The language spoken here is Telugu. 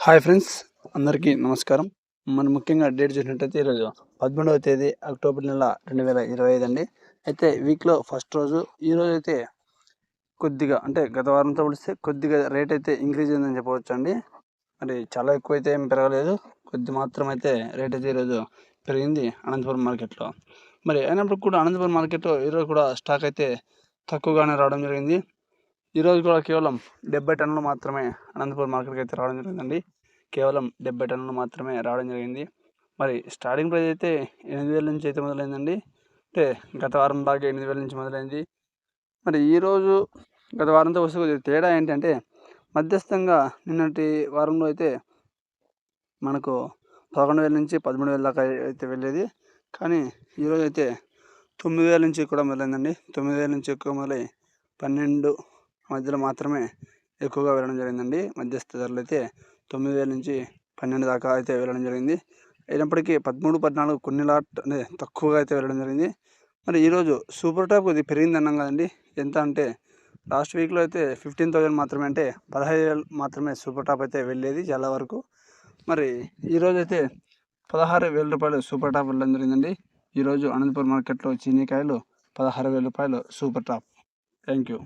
హాయ్ ఫ్రెండ్స్ అందరికీ నమస్కారం. మనం ముఖ్యంగా డేట్ చూసినట్టయితే ఈరోజు పదమూడవ తేదీ అక్టోబర్ నెల రెండు వేల ఇరవై ఐదు అండి. అయితే వీక్లో ఫస్ట్ రోజు ఈరోజు అయితే కొద్దిగా అంటే గత వారంతో పోలిస్తే కొద్దిగా రేట్ అయితే ఇంక్రీజ్ అయిందని చెప్పవచ్చు అండి మరి చాలా ఎక్కువ అయితే ఏం పెరగలేదు. కొద్ది మాత్రం అయితే రేట్ అయితే ఈరోజు పెరిగింది అనంతపురం మార్కెట్లో. మరి అయినప్పుడు కూడా అనంతపురం మార్కెట్లో ఈరోజు కూడా స్టాక్ అయితే తక్కువగానే రావడం జరిగింది. ఈరోజు కూడా కేవలం డెబ్బై టన్నులు మాత్రమే అనంతపురం మార్కెట్కి అయితే రావడం జరిగిందండి. కేవలం డెబ్బై టన్నులు మాత్రమే రావడం జరిగింది. మరి స్టార్టింగ్ ప్రైస్ అయితే ఎనిమిది వేల నుంచి అయితే మొదలైందండి. అంటే గత వారం దాకా ఎనిమిది వేల నుంచి మొదలైంది. మరి ఈరోజు గత వారంతో వస్తే కొద్దిగా తేడా ఏంటంటే మధ్యస్థంగా నిన్నటి వారంలో అయితే మనకు పదకొండు వేల నుంచి పదమూడు వేల దాకా అయితే వెళ్ళేది. కానీ ఈరోజు అయితే తొమ్మిది వేల నుంచి కూడా మొదలైందండి. తొమ్మిది వేల నుంచి ఎక్కువ మొదలై పన్నెండు మధ్యలో మాత్రమే ఎక్కువగా వెళ్ళడం జరిగిందండి. మధ్యస్థ ధరలు అయితే తొమ్మిది వేల నుంచి పన్నెండు దాకా అయితే వెళ్ళడం జరిగింది. అయినప్పటికీ పదమూడు పద్నాలుగు కొన్ని లాట్ అనేది తక్కువగా అయితే వెళ్ళడం జరిగింది. మరి ఈరోజు సూపర్ టాప్ కొద్దిగా పెరిగింది అన్నాం కదండి. ఎంత అంటే లాస్ట్ వీక్లో అయితే ఫిఫ్టీన్ థౌజండ్ మాత్రమే అంటే పదహైదు వేలు మాత్రమే సూపర్ టాప్ అయితే వెళ్ళేది చాలా వరకు. మరి ఈరోజు అయితే పదహారు వేల రూపాయలు సూపర్ టాప్ వెళ్ళడం జరిగిందండి. ఈరోజు అనంతపురం మార్కెట్లో చీనీకాయలు పదహారు వేల రూపాయలు సూపర్ టాప్. Thank you